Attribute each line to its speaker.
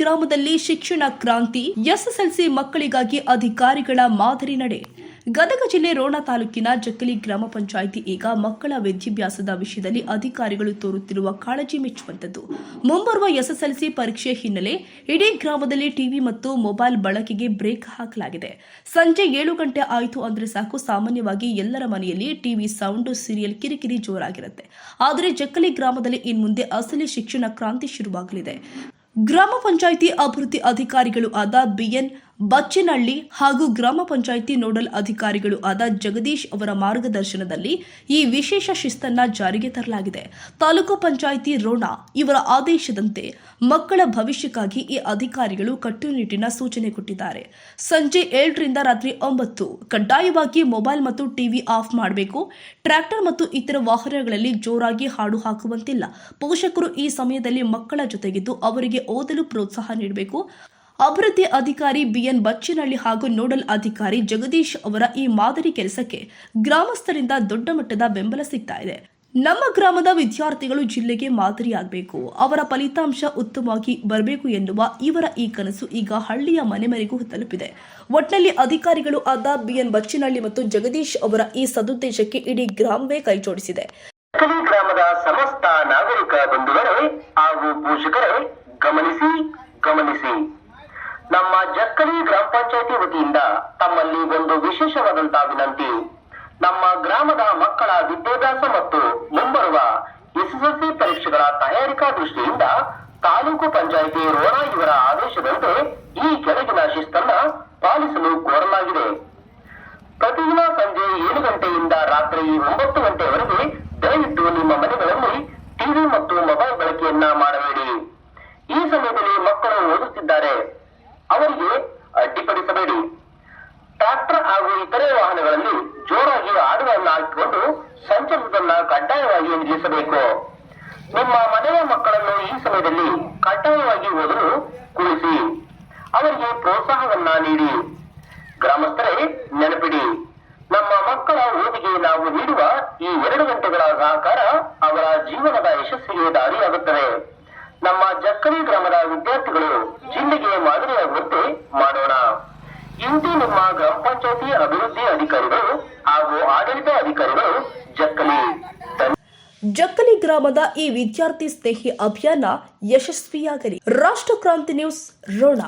Speaker 1: ಗ್ರಾಮದಲ್ಲಿ ಶಿಕ್ಷಣ ಕ್ರಾಂತಿ, ಎಸ್ಎಸ್ಎಲ್ಸಿ ಮಕ್ಕಳಿಗಾಗಿ ಅಧಿಕಾರಿಗಳ ಮಾದರಿ ನಡೆ. ಗದಗ ಜಿಲ್ಲೆ ರೋಣ ತಾಲೂಕಿನ ಜಕ್ಕಲಿ ಗ್ರಾಮ ಪಂಚಾಯಿತಿ ಈಗ ಮಕ್ಕಳ ವಿದ್ಯಾಭ್ಯಾಸದ ವಿಷಯದಲ್ಲಿ ಅಧಿಕಾರಿಗಳು ತೋರುತ್ತಿರುವ ಕಾಳಜಿ ಮೆಚ್ಚುವಂತದ್ದು ಮುಂಬರುವ ಎಸ್ಎಸ್ಎಲ್ಸಿ ಪರೀಕ್ಷೆ ಹಿನ್ನೆಲೆ ಇಡೀ ಗ್ರಾಮದಲ್ಲಿ ಟಿವಿ ಮತ್ತು ಮೊಬೈಲ್ ಬಳಕೆಗೆ ಬ್ರೇಕ್ ಹಾಕಲಾಗಿದೆ. ಸಂಜೆ ಏಳು ಗಂಟೆ ಆಯಿತು ಅಂದ್ರೆ ಸಾಕು, ಸಾಮಾನ್ಯವಾಗಿ ಎಲ್ಲರ ಮನೆಯಲ್ಲಿ ಟಿವಿ ಸೌಂಡ್, ಸೀರಿಯಲ್ ಕಿರಿಕಿರಿ ಜೋರಾಗಿರುತ್ತೆ. ಆದರೆ ಜಕ್ಕಲಿ ಗ್ರಾಮದಲ್ಲಿ ಇನ್ಮುಂದೆ ಅಸಲಿ ಶಿಕ್ಷಣ ಕ್ರಾಂತಿ ಶುರುವಾಗಲಿದೆ. ಗ್ರಾಮ ಪಂಚಾಯಿತಿ ಅಭಿವೃದ್ಧಿ ಅಧಿಕಾರಿಗಳು ಆದ ಬಿಎನ್ ಬಚ್ಚನಹಳ್ಳಿ ಹಾಗೂ ಗ್ರಾಮ ಪಂಚಾಯಿತಿ ನೋಡಲ್ ಅಧಿಕಾರಿಗಳು ಆದ ಜಗದೀಶ್ ಅವರ ಮಾರ್ಗದರ್ಶನದಲ್ಲಿ ಈ ವಿಶೇಷ ಶಿಸ್ತನ್ನ ಜಾರಿಗೆ ತರಲಾಗಿದೆ. ತಾಲೂಕು ಪಂಚಾಯಿತಿ ರೋಣ ಇವರ ಆದೇಶದಂತೆ ಮಕ್ಕಳ ಭವಿಷ್ಯಕ್ಕಾಗಿ ಈ ಅಧಿಕಾರಿಗಳು ಕಟ್ಟುನಿಟ್ಟಿನ ಸೂಚನೆ ಕೊಟ್ಟಿದ್ದಾರೆ. ಸಂಜೆ ಏಳರಿಂದ ರಾತ್ರಿ ಒಂಬತ್ತು ಕಡ್ಡಾಯವಾಗಿ ಮೊಬೈಲ್ ಮತ್ತು ಟಿವಿ ಆಫ್ ಮಾಡಬೇಕು. ಟ್ರ್ಯಾಕ್ಟರ್ ಮತ್ತು ಇತರ ವಾಹನಗಳಲ್ಲಿ ಜೋರಾಗಿ ಹಾಡು ಹಾಕುವಂತಿಲ್ಲ. ಪೋಷಕರು ಈ ಸಮಯದಲ್ಲಿ ಮಕ್ಕಳ ಜೊತೆಗಿದ್ದು ಅವರಿಗೆ ಓದಲು ಪ್ರೋತ್ಸಾಹ ನೀಡಬೇಕು. ಅಭಿವೃದ್ಧಿ ಅಧಿಕಾರಿ ಬಿಎನ್ ಬಚ್ಚಿನಹಳ್ಳಿ ಹಾಗೂ ನೋಡಲ್ ಅಧಿಕಾರಿ ಜಗದೀಶ್ ಅವರ ಈ ಮಾದರಿ ಕೆಲಸಕ್ಕೆ ಗ್ರಾಮಸ್ಥರಿಂದ ದೊಡ್ಡ ಮಟ್ಟದ ಬೆಂಬಲ ಸಿಗ್ತಾ ಇದೆ. ನಮ್ಮ ಗ್ರಾಮದ ವಿದ್ಯಾರ್ಥಿಗಳು ಜಿಲ್ಲೆಗೆ ಮಾದರಿಯಾಗಬೇಕು. ಅವರ ಫಲಿತಾಂಶ ಉತ್ತಮವಾಗಿ ಬರಬೇಕು ಎನ್ನುವ ಇವರ ಈ ಕನಸು ಈಗ ಹಳ್ಳಿಯ ಮನೆ ಮನೆಗೂ ತಲುಪಿದೆ. ಒಟ್ನಲ್ಲಿ ಅಧಿಕಾರಿಗಳು ಆದ ಬಿಎನ್ ಬಚ್ಚನಹಳ್ಳಿ ಮತ್ತು ಜಗದೀಶ್ ಅವರ ಈ ಸದುದ್ದೇಶಕ್ಕೆ ಇಡೀ ಗ್ರಾಮವೇ ಕೈಜೋಡಿಸಿದೆ
Speaker 2: ಗ್ರಾಮದ ಸಮಸ್ತ ನಾಗರಿಕ ಬಂಧುಗಳೇ ಹಾಗೂ ಪೋಷಕರೇ ಗಮನಿಸಿ ಗಮನಿಸಿ. ನಮ್ಮ ಜಕ್ಕಲಿ ಗ್ರಾಮ ಪಂಚಾಯತಿ ವತಿಯಿಂದ ತಮ್ಮಲ್ಲಿ ಒಂದು ವಿಶೇಷವಾದಂತಹ ವಿನಂತಿ. ನಮ್ಮ ಗ್ರಾಮದ ಮಕ್ಕಳ ವಿದ್ಯಾಭ್ಯಾಸ ಮತ್ತು ಮುಂಬರುವ ಎಸ್ಎಸ್ಎಲ್ಸಿ ಪರೀಕ್ಷೆಗಳ ತಯಾರಿಕಾ ದೃಷ್ಟಿಯಿಂದ ತಾಲೂಕು ಪಂಚಾಯಿತಿ ರೋಣ ಇವರ ಆದೇಶದಂತೆ ಈ ಕೆಳಗಿನ ಶಿಸ್ತನ್ನ ಪಾಲಿಸಲು ಕೋರಲಾಗಿದೆ. ಪ್ರತಿದಿನ ಸಂಜೆ ಏಳು ಗಂಟೆಯಿಂದ ರಾತ್ರಿ ಒಂಬತ್ತು ಗಂಟೆವರೆಗೆ ದಯವಿಟ್ಟು ನಿಮ್ಮ ಮನೆಗಳಲ್ಲಿ ಟಿವಿ ಮತ್ತು ಮೊಬೈಲ್ ಬಳಕೆಯನ್ನ ಮಾಡಬೇಡಿ ಈ ಸಮಯದಲ್ಲಿ ಮಕ್ಕಳು ಓದುತ್ತಿದ್ದಾರೆ ಅವರಿಗೆ ಅಡ್ಡಿಪಡಿಸಬೇಡಿ ಟ್ರಾಕ್ಟರ್ ಹಾಗೂ ಇತರೆ ವಾಹನಗಳಲ್ಲಿ ಜೋರಾಗಿ ಹಾಡುಗಳನ್ನು ಸಂಚರಿಸುವುದನ್ನ ಕಡ್ಡಾಯವಾಗಿ ನಿಲ್ಲಿಸಬೇಕು ನಿಮ್ಮ ಮನೆಯ ಮಕ್ಕಳನ್ನು ಈ ಸಮಯದಲ್ಲಿ ಕಡ್ಡಾಯವಾಗಿ ಓದಲು ಕುಳಿಸಿ ಅವರಿಗೆ ಪ್ರೋತ್ಸಾಹವನ್ನ ನೀಡಿ. ಗ್ರಾಮಸ್ಥರೇ, ನೆನಪಿಡಿ. ನಮ್ಮ ಮಕ್ಕಳ ಓದಿಗೆ ನಾವು ನೀಡುವ ಈ ಎರಡು ಗಂಟೆಗಳ ಸಹಕಾರ ಅವರ ಜೀವನದ ಯಶಸ್ಸಿಗೆ ದಾರಿಯಾಗುತ್ತದೆ. ನಮ್ಮ ಜಕ್ಕಲಿ ಗ್ರಾಮದ ವಿದ್ಯಾರ್ಥಿಗಳು ಜಿಲ್ಲೆಗೆ ಮಾದರಿಯಾಗುವಂತೆ ಮಾಡೋಣ. ಇಂದು ನಿಮ್ಮ ಗ್ರಾಮ ಪಂಚಾಯತಿ ಅಭಿವೃದ್ಧಿ ಅಧಿಕಾರಿಗಳು ಹಾಗೂ ಆಡಳಿತ ಅಧಿಕಾರಿಗಳು ಜಕ್ಕಲಿ.
Speaker 1: ಜಕ್ಕಲಿ ಗ್ರಾಮದ ಈ ವಿದ್ಯಾರ್ಥಿ ಸ್ನೇಹಿ ಅಭಿಯಾನ ಯಶಸ್ವಿಯಾಗಲಿ ರಾಷ್ಟ್ರ ಕ್ರಾಂತಿ ನ್ಯೂಸ್, ರೋಣ